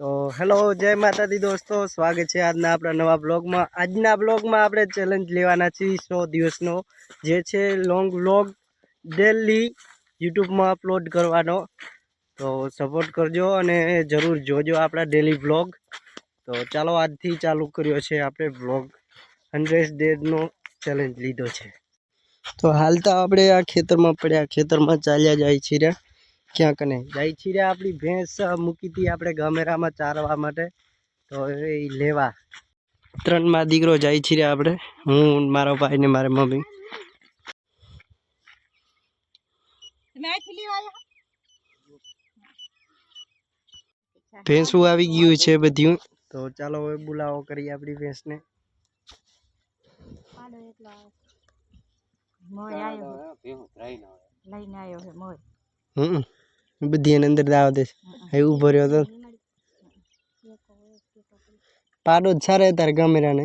તો હેલો, જય માતાજી દોસ્તો. સ્વાગત છે આજના આપણા નવા બ્લોગમાં. આજના બ્લોગમાં આપણે ચેલેન્જ લેવાના છીએ સો દિવસનો, જે છે લોંગ વ્લોગ ડેલી યુટ્યુબમાં અપલોડ કરવાનો. તો સપોર્ટ કરજો અને જરૂર જોજો આપણા ડેલી બ્લોગ તો ચાલો, આજથી ચાલુ કર્યો છે આપણે બ્લોગ હંડ્રેડ ડેઝનો ચેલેન્જ લીધો છે. તો હાલ તો આપણે આ ખેતરમાં પડ્યા. ખેતરમાં ચાલ્યા જાય છીએ ક્યાંક ને જાય છીએ આપણી ભેંસ મૂકી હતી આપણે ગમેરામાં ચારવા માટે. તો એ લેવા. ત્રણમાં દીકરો જાય છીએ આપણે. હું મારો ભાઈ ને મારી મમ્મી. ભેંસું આવી ગયું છે બધું તો ચાલો હવે બોલાવો કરીએ આપણી ભેંસને. મોય આવ્યો લઈને આવ્યો છે મોય. હમ. બધી એની અંદર દાવ દે એ ઊભો રહ્યો તો. પાડો જ સારા તારે ગમેરાને.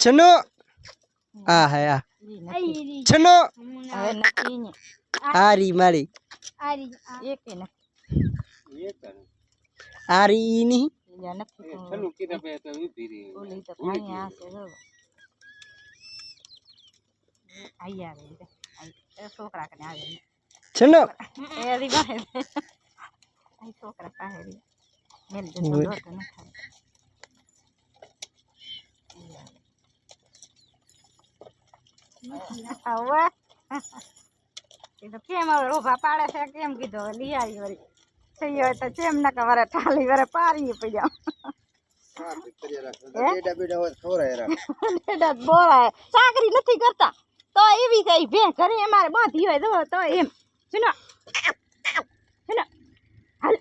છનો. આ હા આ. ઈ નથી. છનો. હવે નથી ને આ રી મારી એકે નથી આ રી ની બીજા નથી તો ઓલી તો ભાઈ આ છે જો આઈ આવે ઈ તો. આઈ. એ છોકરા કને આવે ઈ. છનો એ રી બાહે આઈ છોકરા પાસે રી મેલ દે તો ઓય. દોત ન ખાય આવા એ કેમ હવે રોભા પાડે છે? કેમ કીધું? હવે લઈ આવી વળી. થઈ હોય તો કેમ ના કવરે ટાલી વરે પારી પડ્યા. ચાકરી નથી કરતા. તો એવી કઈ ભે ઘરે અમારે બાંધી હોય તો તો એમ. સુનો સુનો હાલ.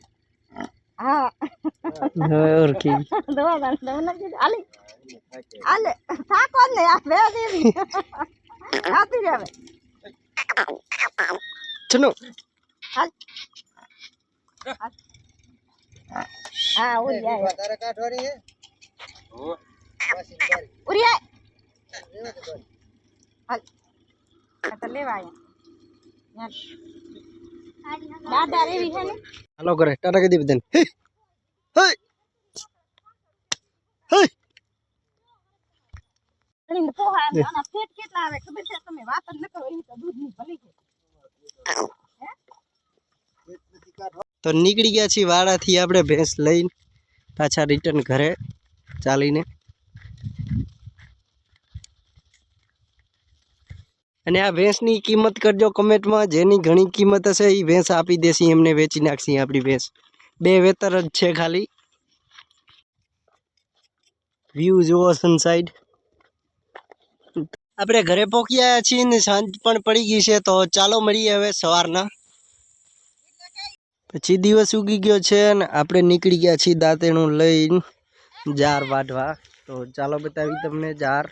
હા. ઓળખી. દવા દાન દવા ના કીધું હાલી. હાલે. થાકો જ ને આ બે દેવી આપી દે છનો હાલ. કરે ટાટા કરી દે હે. હે. હે. અને પોહા આના ફેટ કેટલા આવે ખબર છે? તમે વાત જ ન કરો એ તો દૂધની ભલી છે. તો નીકળી ગયા છીએ વાડાથી આપણે ભેંસ લઈને પાછા રિટર્ન ઘરે ચાલીને. અને આ ભેંસની કિંમત કરજો કમેન્ટમાં જેની ઘણી કિંમત હશે એ ભેંસ આપી દેસી એમને વેચી નાખશી આપણી ભેંસ. બે વેતર જ છે ખાલી. વ્યૂ જુઓ સનસાઇડ આપણે ઘરે પહોંચ્યા છીએ ને સાંજ પણ પડી ગઈ છે, તો ચાલો મળીએ હવે સવારના. પછી દિવસ ઉગી ગયો છે ને આપણે નીકળી ગયા છીએ દાંતેણું લઈને જાર વાઢવા. તો ચાલો બતાવી તમને જાર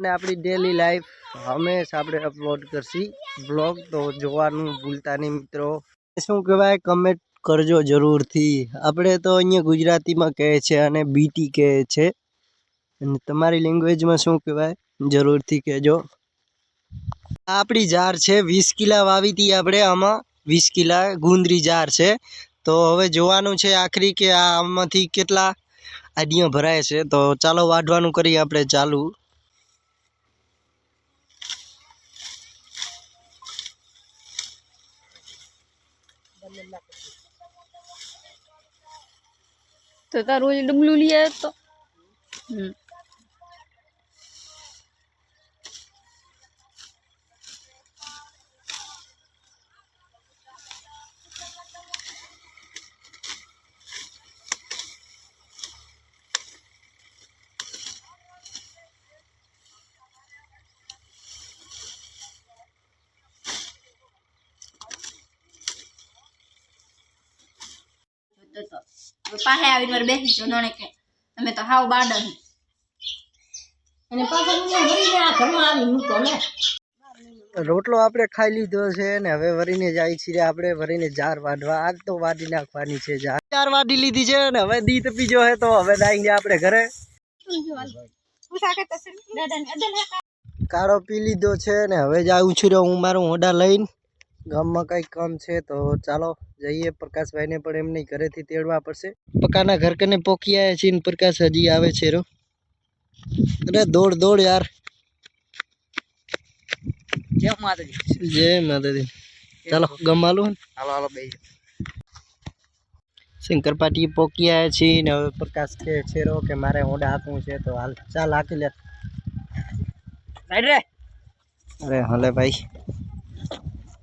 ને આપણી ડેલી લાઈફ હંમેશા આપણે અપલોડ કરશી બ્લોગ તો જોવાનું ભૂલતા નહીં મિત્રો. શું કહેવાય કમેન્ટ કરજો જરૂરથી. આપણે તો અહીંયા ગુજરાતીમાં કહે છે અને બીટી કહે છે. અને તમારી લેંગ્વેજમાં શું કહેવાય? જરૂરથી કહેજો. આપણી જાર છે વીસ કિલા વાવી હતી આપણે આમાં. વીસ કિલા ગુંદરી જાર છે. તો હવે જોવાનું છે આખરી કે આ આમાંથી કેટલા આડિયા ભરાય છે. તો ચાલો વાઢવાનું કરીએ આપણે ચાલુ. તો તારું ડબલું લઈ તો. હમ. પાસે આવીને મારે બેસી જો નણે કે અમે તો હાવ બાડન અને પાછળ મને ભરીને આ ઘરમાં આવી મૂકો ને. રોટલો આપણે ખાઈ લીધો છે ને હવે વરીને જાય છીએ આપણે વરીને જાર વાઢવા. આગ તો વાઢી નાખવાની છે જાર. જાર વાઢી લીધી છે ને હવે દીત પીજો હે તો હવે ડાઈને આપણે ઘરે. કાળો પી લીધો છે ને હવે જાઉં છું હું મારું ઓડા લઈને. ગામમાં કંઈક કામ છે તો ચાલો જઈએ. પ્રકાશભાઈને પણ એમની ઘરેથી તેડવા પડશે. પકાના ઘર કને પોકી આવ્યા છીએ ને પ્રકાશ હજી આવે છે રો અરે દોડ દોડ યાર. જય માતાજી. જય માતાજી. ચાલો ગમાલું હાલો હાલો બે શંકર પાટી પોકી આવ્યા છીએ ને હવે પ્રકાશ કે છે રો કે મારે હોડા હાંકવું છે તો હાલ ચાલ હાંકી લે. અરે હલે ભાઈ.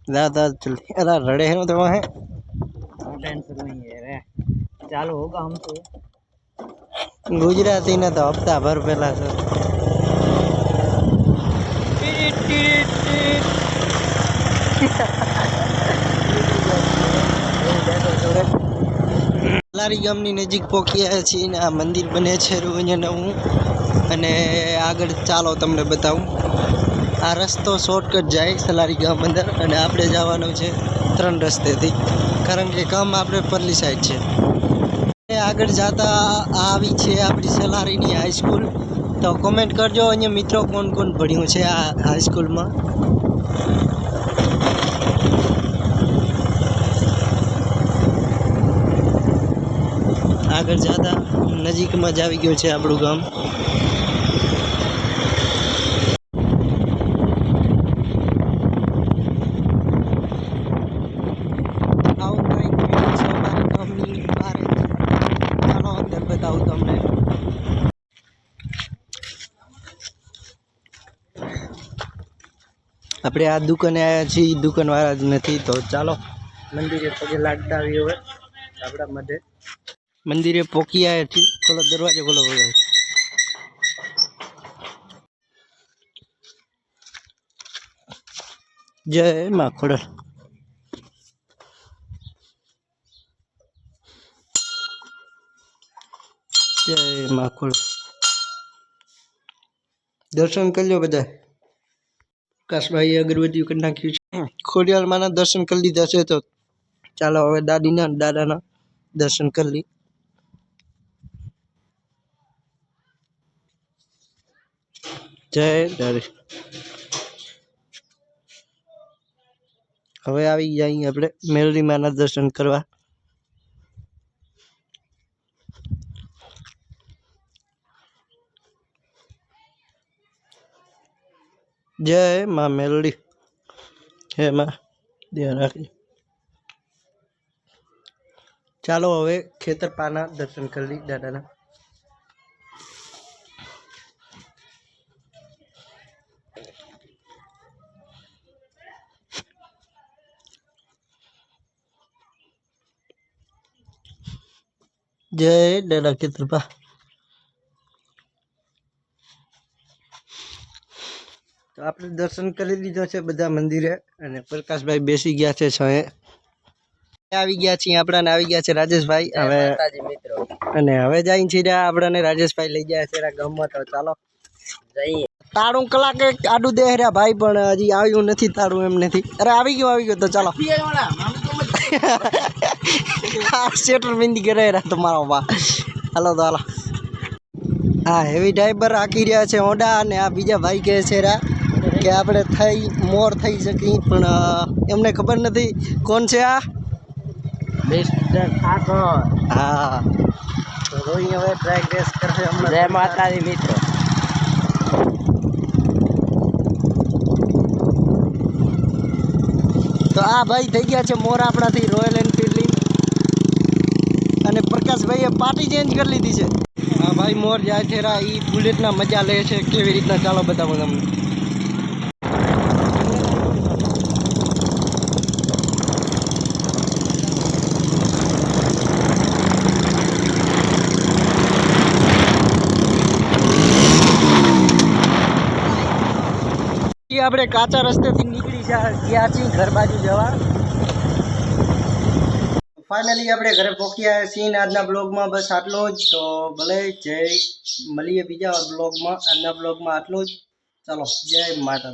दा दा जल्दी अरे रड़े हैं तो वहाँ टेंशन नहीं है रे चालू होगा हम तो गुजराती ने तो हफ्ता भर पहला सर લારી ગામની નજીક પહોંચ્યા છીએ ને આ મંદિર બને છે રૂ અહીંયા નવું અને આગળ ચાલો તમને બતાવું આ રસ્તો શોર્ટકટ જાય સલારી ગામ અંદર અને આપણે જવાનું છે ત્રણ રસ્તેથી. કારણ કે ગામ આપણે પરલી સાઈડ છે. આગળ જતા આવી છે આપણી સલારીની હાઈસ્કૂલ તો કોમેન્ટ કરજો, અહીંયા મિત્રો કોણ કોણ ભણ્યું છે આ હાઈસ્કૂલમાં આગળ જતા નજીકમાં જ આવી ગયું છે આપણું ગામ આવું કંઈક view છે અમારા ગામની બહાર જ. ચાલો અંદર બતાવું તમને. આપણે આ દુકાને આવ્યા છીએ દુકાનવાળા જ નથી, તો ચાલો. મંદિરે પગે લાગતા આવી હવે, આપણા મધે મંદિરે પોકી આવ્યા છીએ, ખોલો, દરવાજો ખોલો બોલો જય માં ખોડલ. જય માં ખોડલ દર્શન કરી લો બધા કાશભાઈએ અગરબત્તી કરી નાખ્યું છે. ખોડિયાલમાંના દર્શન કરી લીધા છે તો ચાલો હવે દાદીના અને દાદાના દર્શન કરી લઈ જય દાદી હવે આવી જાય આપણે મેલડી માના દર્શન કરવા. જય માં મેલડી હે માં ધ્યાન રાખજો ચાલો હવે ખેતરપાના દર્શન કરી લઈ દાદાના જય દાદા ખેતરપા તો આપણે દર્શન કરી લીધો છે બધા મંદિરે અને પ્રકાશભાઈ બેસી ગયા છે છએ. આવી ગયા છીએ આપણાને આવી ગયા છે રાજેશભાઈ. હવે મિત્રો. અને હવે જઈને છે ત્યાં આપણાને રાજેશભાઈ લઈ ગયા છે ગામમાં. તો ચાલો. જઈએ. કલાક એક આડું દે રહ્યા ભાઈ પણ હજી આવ્યું નથી તાળું એમ નથી. અરે આવી ગયું આવી ગયું તો ચાલો. શેટર બિંદી કરે રહ્યા તમારો બા. હાલો તો હાલો. હા હેવી ડ્રાઈવર રાખી રહ્યા છે ઓડા અને આ બીજા ભાઈ કહે છે રા કે આપણે થઈ મોર થઈ શકી પણ એમને ખબર નથી. કોણ છે આ? મિસ્ટર ઠાકોર. હા. તો રોઈ હવે ટ્રેક રેસ કરશે હમણાં જય માતાજી મિત્રો. તો આ ભાઈ થઈ ગયા છે મોર આપણાથી રોયલ એનફિલ્ડની અને પ્રકાશભાઈએ પાર્ટી ચેન્જ કરી લીધી છે. હા ભાઈ મોર જાય છે રા એ બુલેટના મજા લે છે કેવી રીતના ચાલો બતાવો તમને. ઈ આપણે કાચા રસ્તેથી નીકળી ગયા છીએ ઘર બાજુ જવા. ફાઇનલી આપણે ઘરે પહોંચ્યા છીએ આજના બ્લોગમાં બસ આટલું જ. તો ભલે જય, મળીએ બીજા બ્લોગમાં આજના બ્લોગમાં આટલું જ. ચાલો, જય માતાજી.